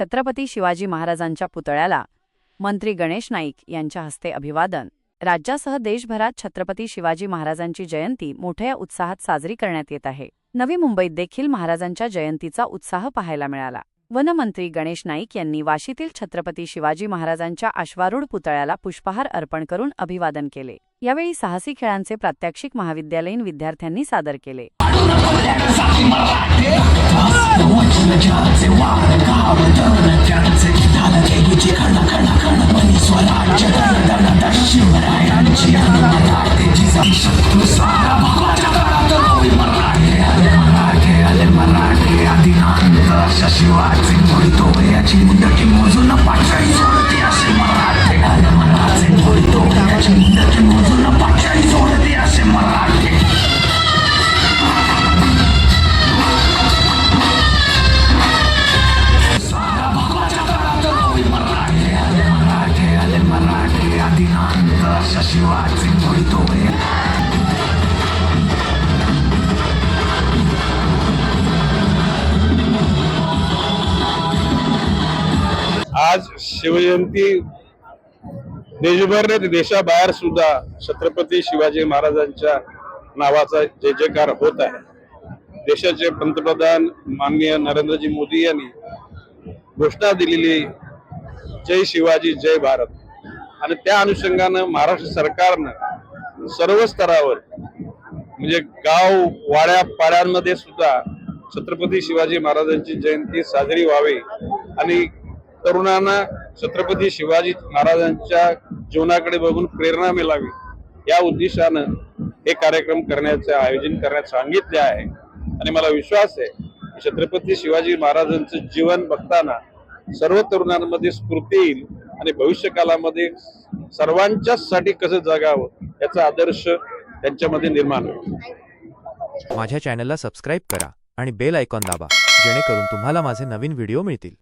छत्रपती शिवाजी महाराजांच्या पुतळ्याला मंत्री गणेश नाईक यांच्या हस्ते अभिवादन. राज्यासह देशभरात छत्रपती शिवाजी महाराजांची जयंती मोठ्या उत्साहात साजरी करण्यात येत आहे. नवी मुंबईत देखील महाराजांच्या जयंतीचा उत्साह पाहायला मिळाला. वनमंत्री गणेश नाईक यांनी वाशीतील छत्रपती शिवाजी महाराजांच्या अश्वारूढ पुतळ्याला पुष्पहार अर्पण करून अभिवादन केले. यावेळी साहसी खेळांचे प्रात्यक्षिक महाविद्यालयीन विद्यार्थ्यांनी सादर केले. Shashiwa, Timurito, Ea, Chimunda, Chimuzuna, आज शिवजयंती देशभर देशाबाहेर सुद्धा छत्रपती शिवाजी महाराजांच्या नावाचा जय जयकार होत आहे. देशाचे पंतप्रधान माननीय नरेंद्रजी मोदी यांनी घोषणा दिलेली जय शिवाजी जय भारत. आणि त्या अनुषंगानं महाराष्ट्र सरकारनं सर्व स्तरावर म्हणजे गाव वाड्या पाड्यांमध्ये सुद्धा छत्रपती शिवाजी महाराजांची जयंती साजरी व्हावी आणि तरुणांना छत्रपती शिवाजी महाराजांच्या जीवनाकडे बघून प्रेरणा मिळावी या उद्देशानं हे कार्यक्रम करण्याचे आयोजन करण्यात सांगितले आहे. आणि मला विश्वास आहे छत्रपती शिवाजी महाराजांचं जीवन बघताना सर्व तरुणांमध्ये स्फूर्ती येईल. आणि भविष्य कालामध्ये सर्वांच्याच साठी कसं जगावं याचा आदर्श त्यांच्यामध्ये निर्माण होईल. माझ्या चॅनलला सबस्क्राईब करा आणि बेल आयकॉन दाबा जेणेकरून तुम्हाला माझे नवीन व्हिडिओ मिळतील.